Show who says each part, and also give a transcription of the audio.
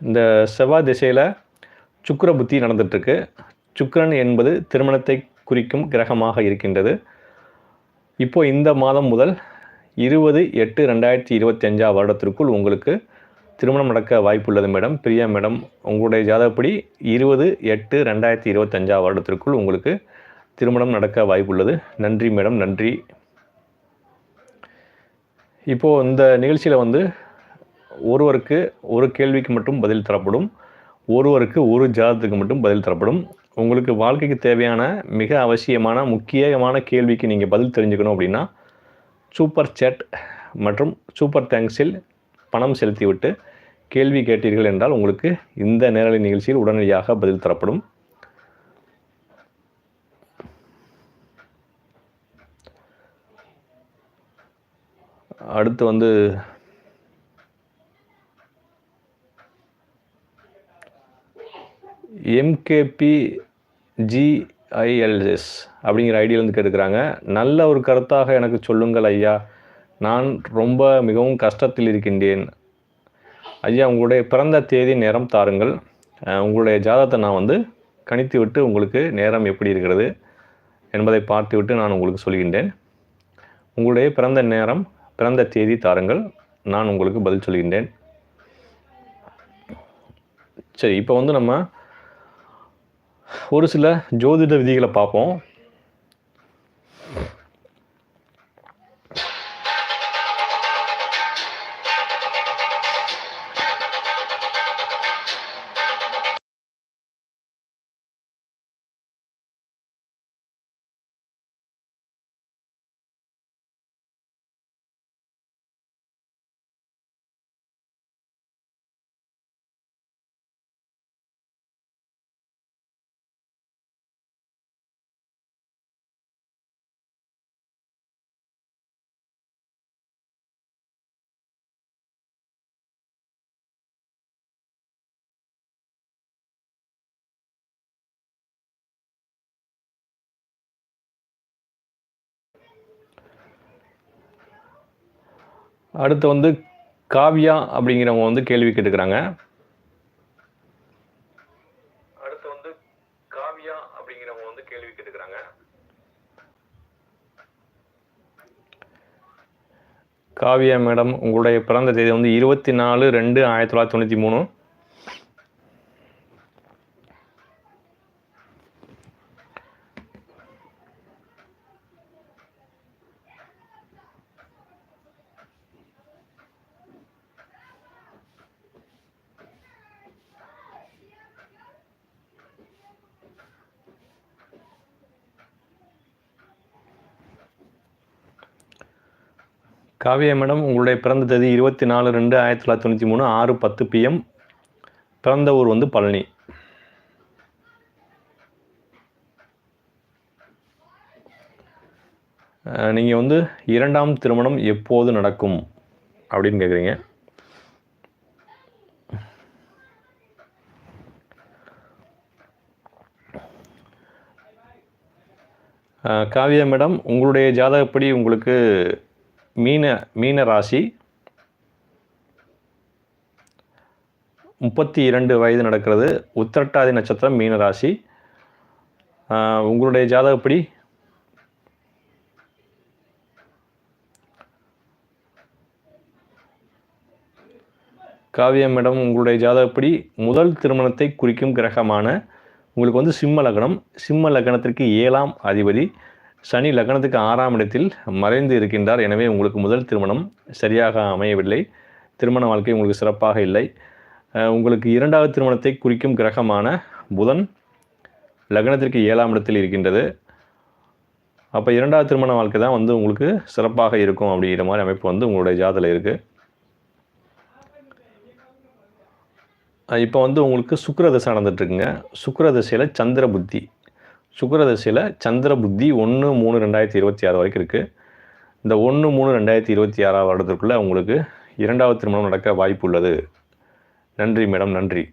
Speaker 1: இந்த செவ்வாய் திசையில் சுக்கர புத்தி நடந்துட்டுருக்கு. சுக்கரன் என்பது திருமணத்தை குறிக்கும் கிரகமாக இருக்கின்றது. இப்போது இந்த மாதம் முதல் இருபது எட்டு ரெண்டாயிரத்தி இருபத்தஞ்சாம் வருடத்திற்குள் உங்களுக்கு திருமணம் நடக்க வாய்ப்புள்ளது மேடம். பிரியா மேடம் உங்களுடைய ஜாதகப்படி இருபது எட்டு ரெண்டாயிரத்தி இருபத்தஞ்சாம் வருடத்திற்குள் உங்களுக்கு திருமணம் நடக்க வாய்ப்புள்ளது. நன்றி மேடம் நன்றி. இப்போது இந்த நிகழ்ச்சியில் வந்து ஒருவருக்கு ஒரு கேள்விக்கு மட்டும் பதில் தரப்படும். ஒருவருக்கு ஒரு ஜாதத்துக்கு மட்டும் பதில் தரப்படும். உங்களுக்கு வாழ்க்கைக்கு தேவையான மிக அவசியமான முக்கியமான கேள்விக்கு நீங்கள் பதில் தெரிஞ்சுக்கணும் அப்படின்னா சூப்பர் சேட் மற்றும் சூப்பர் தேங்க்ஸில் பணம் செலுத்திவிட்டு கேள்வி கேட்டீர்கள் என்றால் உங்களுக்கு இந்த நேரலை நிகழ்ச்சியில் உடனடியாக பதில் தரப்படும். அடுத்து வந்து எம்கேபி ஜிஐஎல்எஸ் அப்படிங்கிற ஐடியிலேருந்து கேட்டுக்கிறாங்க. நல்ல ஒரு கருத்தாக எனக்கு சொல்லுங்கள் ஐயா. நான் ரொம்ப மிகவும் கஷ்டத்தில் இருக்கின்றேன். ஐயா உங்களுடைய பிறந்த தேதி நேரம் தாருங்கள். உங்களுடைய ஜாதகத்தை நான் வந்து கணித்து விட்டு உங்களுக்கு நேரம் எப்படி இருக்கிறது என்பதை பார்த்துவிட்டு நான் உங்களுக்கு சொல்கின்றேன். உங்களுடைய பிறந்த நேரம் பிறந்த தேதி தாருங்கள். நான் உங்களுக்கு பதில் சொல்கின்றேன். சரி இப்போ வந்து நம்ம ஒரு சில ஜோதிட விதிகளை பார்ப்போம். அடுத்து வந்து காவ்யா அப்படிங்கிறவங்க வந்து கேள்வி கேட்டுக்கிறாங்க. அடுத்து வந்து காவ்யா அப்படிங்கிறவங்க வந்து கேள்வி கேட்டுக்கிறாங்க. காவ்யா மேடம் உங்களுடைய பிறந்த தேதி வந்து இருபத்தி நாலு ரெண்டு ஆயிரத்தி தொள்ளாயிரத்தி தொண்ணூற்றி மூணு. காவியா மேடம் உங்களுடைய பிறந்த தேதி இருபத்தி நாலு ரெண்டு ஆயிரத்தி தொள்ளாயிரத்தி தொண்ணூற்றி மூணு ஆறு பத்து பிஎம் பிறந்த ஊர் வந்து பழனி. நீங்கள் வந்து இரண்டாம் திருமணம் எப்போது நடக்கும் அப்படின்னு கேட்குறீங்க காவியா மேடம் உங்களுடைய ஜாதகப்படி உங்களுக்கு மீன மீன ராசி. முப்பத்தி இரண்டு வயது நடக்கிறது. உத்திரட்டாதி நட்சத்திரம் மீன ராசி. ஆஹ் உங்களுடைய ஜாதகப்படி காவியம் மேடம் உங்களுடைய ஜாதகப்படி முதல் திருமணத்தை குறிக்கும் கிரகமான உங்களுக்கு வந்து சிம்ம லக்னம். சிம்ம லக்னத்திற்கு ஏழாம் அதிபதி. சனி லக்னத்துக்கு ஆறாம் இடத்தில் மறைந்து இருக்கின்றார். எனவே உங்களுக்கு முதல் திருமணம் சரியாக அமையவில்லை. திருமண வாழ்க்கை உங்களுக்கு சிறப்பாக இல்லை. உங்களுக்கு இரண்டாவது திருமணத்தை குறிக்கும் கிரகமான புதன் லக்னத்திற்கு ஏழாம் இடத்தில் இருக்கின்றது. அப்போ இரண்டாவது திருமண வாழ்க்கை தான் வந்து உங்களுக்கு சிறப்பாக இருக்கும் அப்படிங்கிற மாதிரி அமைப்பு வந்து உங்களுடைய ஜாதத்தில் இருக்குது இப்போ வந்து உங்களுக்கு சுக்கர தசை நடந்துட்டுருக்குங்க சுக்கர தசையில் சந்திர புத்தி. சுக்கரதசையில் சந்திர புத்தி ஒன்று மூணு ரெண்டாயிரத்தி இருபத்தி ஆறு வரைக்கும் இருக்குது இந்த ஒன்று மூணு ரெண்டாயிரத்தி இருபத்தி ஆறாவது வருடத்திற்குள்ளே உங்களுக்கு இரண்டாவது திருமணம் நடக்க வாய்ப்பு உள்ளது. நன்றி மேடம். நன்றி.